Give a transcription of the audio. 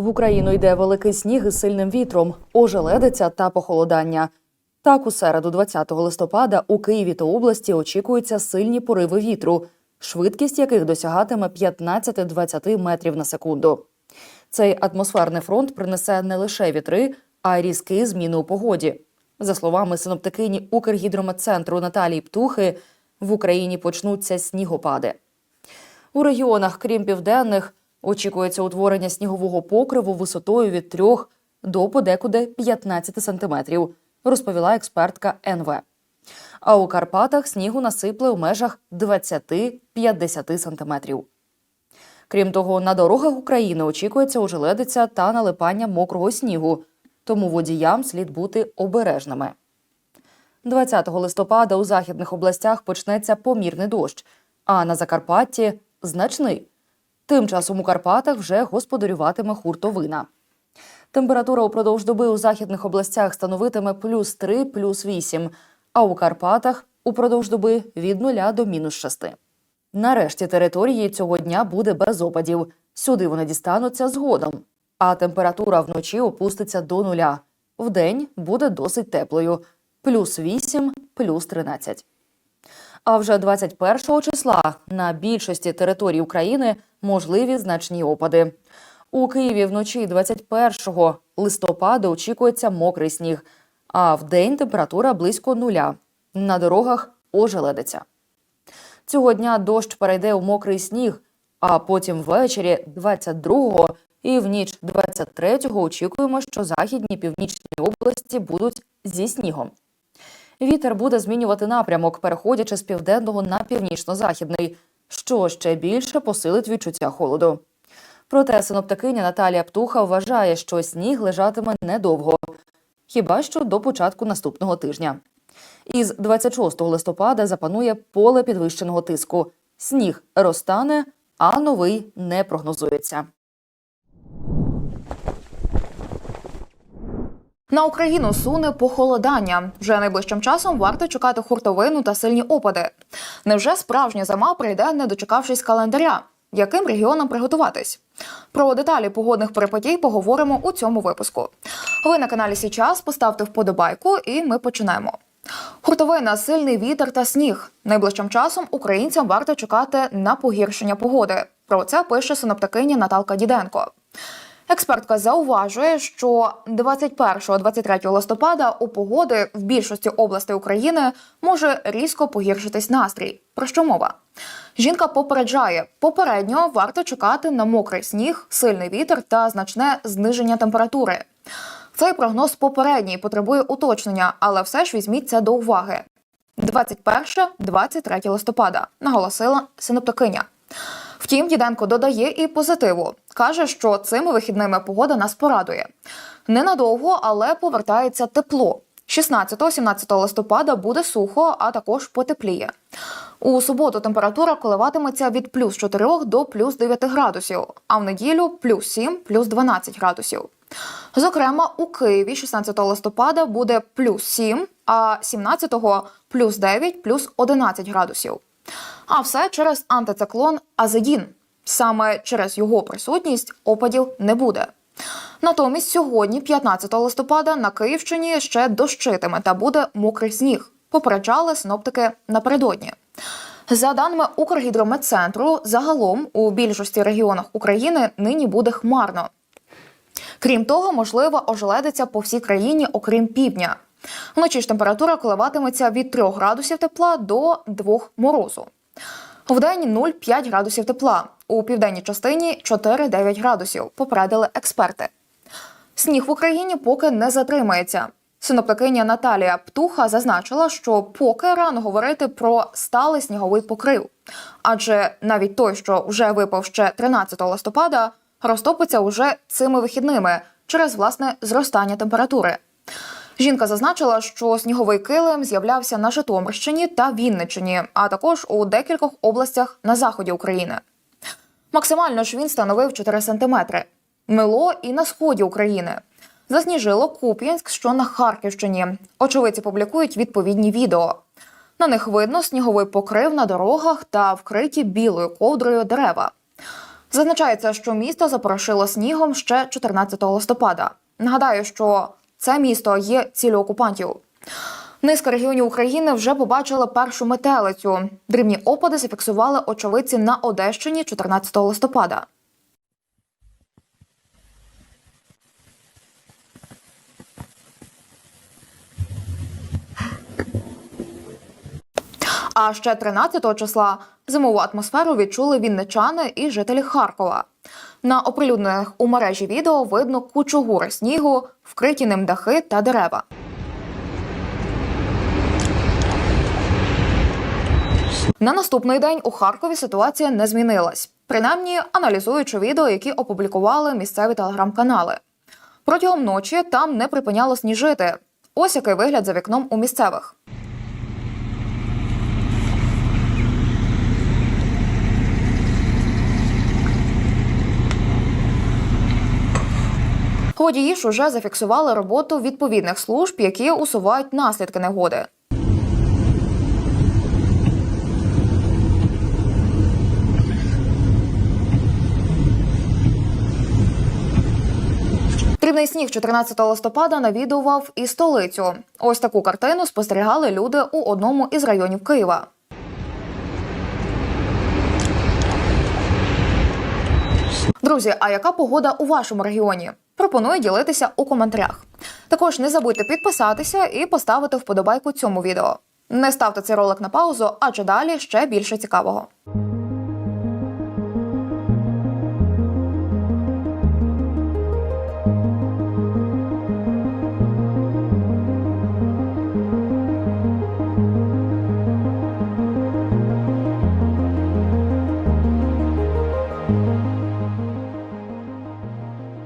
В Україну йде великий сніг із сильним вітром, ожеледиця та похолодання. Так, у середу, 20 листопада, у Києві та області очікуються сильні пориви вітру, швидкість яких досягатиме 15-20 метрів на секунду. Цей атмосферний фронт принесе не лише вітри, а й різкі зміни у погоді. За словами синоптикині Укргідрометцентру Наталії Птухи, в Україні почнуться снігопади. У регіонах, крім південних, очікується утворення снігового покриву висотою від 3 до подекуди 15 сантиметрів, розповіла експертка НВ. А у Карпатах снігу насипле у межах 20-50 сантиметрів. Крім того, на дорогах України очікується ожеледиця та налипання мокрого снігу, тому водіям слід бути обережними. 20 листопада у західних областях почнеться помірний дощ, а на Закарпатті значний. Тим часом у Карпатах вже господарюватиме хуртовина. Температура упродовж доби у західних областях становитиме плюс 3, плюс 8, а у Карпатах упродовж доби від 0 до мінус 6. Нарешті території цього дня буде без опадів. Сюди вони дістануться згодом. А температура вночі опуститься до нуля. Вдень буде досить теплою плюс 8, плюс 13. А вже 21 числа на більшості територій України можливі значні опади. У Києві вночі 21 листопада очікується мокрий сніг, а в день температура близько нуля. На дорогах ожеледиться. Цього дня дощ перейде у мокрий сніг, а потім ввечері 22-го і в ніч 23-го очікуємо, що західні північні області будуть зі снігом. Вітер буде змінювати напрямок, переходячи з південного на північно-західний, що ще більше посилить відчуття холоду. Проте синоптикиня Наталія Птуха вважає, що сніг лежатиме недовго, хіба що до початку наступного тижня. Із 26 листопада запанує поле підвищеного тиску. Сніг розтане, а новий не прогнозується. На Україну суне похолодання. Вже найближчим часом варто чекати хуртовину та сильні опади. Невже справжня зима прийде, не дочекавшись календаря? Яким регіонам приготуватись? Про деталі погодних перипетій поговоримо у цьому випуску. Ви на каналі Січас поставте вподобайку, і ми починаємо. Хуртовина, сильний вітер та сніг. Найближчим часом українцям варто чекати на погіршення погоди. Про це пише синоптикиня Наталка Діденко. Експертка зауважує, що 21-23 листопада у погоди в більшості областей України може різко погіршитись настрій. Про що мова? Жінка попереджає, попередньо варто чекати на мокрий сніг, сильний вітер та значне зниження температури. Цей прогноз попередній потребує уточнення, але все ж візьміть це до уваги. 21-23 листопада наголосила синоптикиня. Втім, Діденко додає і позитиву. Каже, що цими вихідними погода нас порадує. Ненадовго, але повертається тепло. 16-17 листопада буде сухо, а також потепліє. У суботу температура коливатиметься від плюс 4 до плюс 9 градусів, а в неділю плюс 7, плюс 12 градусів. Зокрема, у Києві 16 листопада буде плюс 7, а 17-го плюс 9, плюс 11 градусів. А все через антициклон Азедін. Саме через його присутність опадів не буде. Натомість сьогодні, 15 листопада, на Київщині ще дощитиме та буде мокрий сніг. Попереджали синоптики напередодні. За даними Укргідрометцентру, загалом у більшості регіонах України нині буде хмарно. Крім того, можлива ожеледиця по всій країні, окрім півдня. Вночі ж температура коливатиметься від 3 градусів тепла до 2 морозу. Вдень 0,5 градусів тепла. У південній частині 4-9 градусів, попередили експерти. Сніг в Україні поки не затримається. Синоптикиня Наталія Птуха зазначила, що поки рано говорити про сталий сніговий покрив, адже навіть той, що вже випав ще 13 листопада, розтопиться уже цими вихідними через власне зростання температури. Жінка зазначила, що сніговий килим з'являвся на Житомирщині та Вінниччині, а також у декількох областях на заході України. Максимально ж він становив 4 сантиметри. Мило і на сході України. Засніжило Куп'янськ, що на Харківщині. Очевидці публікують відповідні відео. На них видно сніговий покрив на дорогах та вкриті білою ковдрою дерева. Зазначається, що місто запорошило снігом ще 14 листопада. Нагадаю, що це місто є ціллю окупантів. Низка регіонів України вже побачили першу метелицю. Дрібні опади зафіксували очевидці на Одещині 14 листопада. А ще 13 числа зимову атмосферу відчули вінничани і жителі Харкова. На оприлюднених у мережі відео видно кучу гури снігу, вкриті ним дахи та дерева. На наступний день у Харкові ситуація не змінилась, принаймні аналізуючи відео, які опублікували місцеві телеграм-канали. Протягом ночі там не припиняло сніжити. Ось який вигляд за вікном у місцевих. Водії ж уже зафіксували роботу відповідних служб, які усувають наслідки негоди. Дрібний сніг 14 листопада навідував і столицю. Ось таку картину спостерігали люди у одному із районів Києва. Друзі, а яка погода у вашому регіоні? Пропоную ділитися у коментарях. Також не забудьте підписатися і поставити вподобайку цьому відео. Не ставте цей ролик на паузу, адже далі ще більше цікавого.